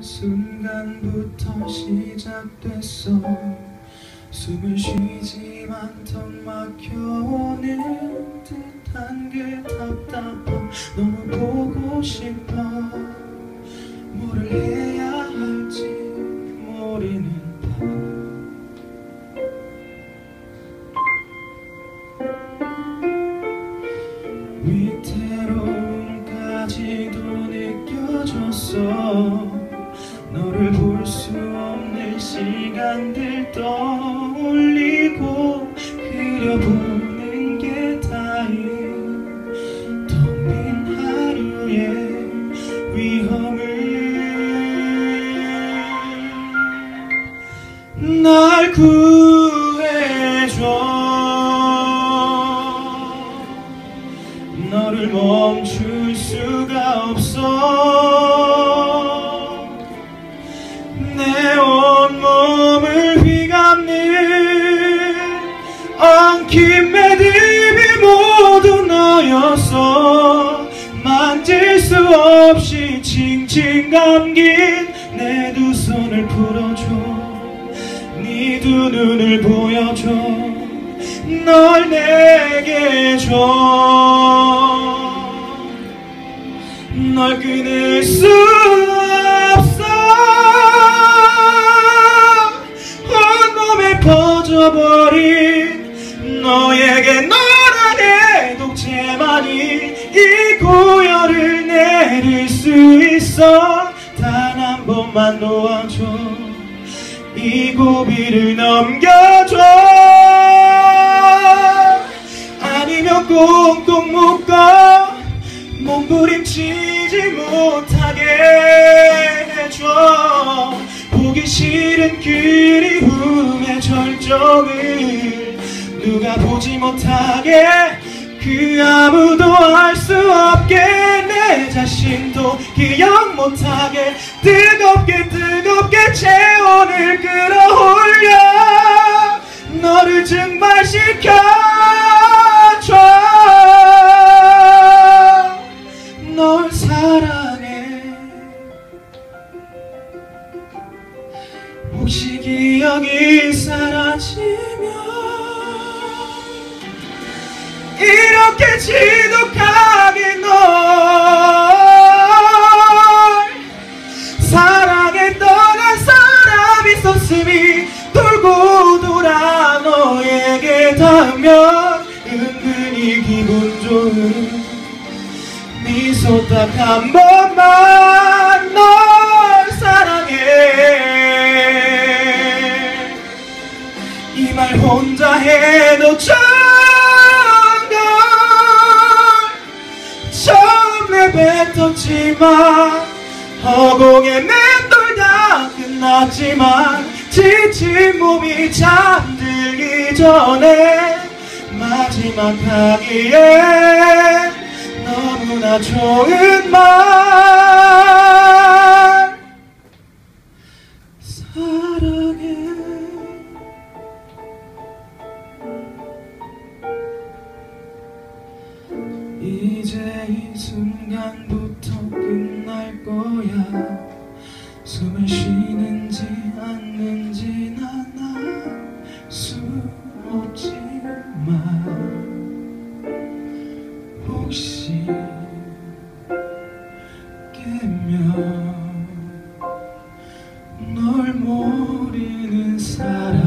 순간부터 시작됐어. 숨을 쉬지만 턱 막혀오는 듯한 그 답답함. 너무 보고 싶어. 뭐를 해야 할지 모르는 밤. 위태로움까지도 느껴졌어 날 구해줘. 너를 멈출 수가 없어. 내 온몸을 휘감는 엉킨 매듭이 모두 너였어. 만질 수 없이 칭칭 감긴 내 두 손을 풀어줘 네두 눈을 보여줘. 널 내게 줘. 널 끊을 수 없어. 온몸에 퍼져버린 너에게 너란의 독채만이 이 고열을 내릴 수 있어. 단 한 번만 놓아줘 이 고비를 넘겨줘. 아니면 꽁꽁 묶어 몸부림치지 못하게 해줘. 보기 싫은 그리움의 절정을 누가 보지 못하게 그 아무도 알 수 없게 내 자신도 기억 못하게 뜨겁게 뜨겁게 체온을 끌어올려. 너를 증발시켜줘. 널 사랑해. 혹시 기억이 사라지면 이렇게 지독 미소 딱 한 번만 널 사랑해. 이 말 혼자 해도 정걸 처음 내뱉었지만 허공에 맴돌다 끝났지만 지친 몸이 잠들기 전에 마지막 하기에 너무나 좋은 말. 사랑해. 이제 이 순간부터 끝날 거야. 숨을 쉬는지 않는지 난 알 수 없지 깨면 널 모르는 사람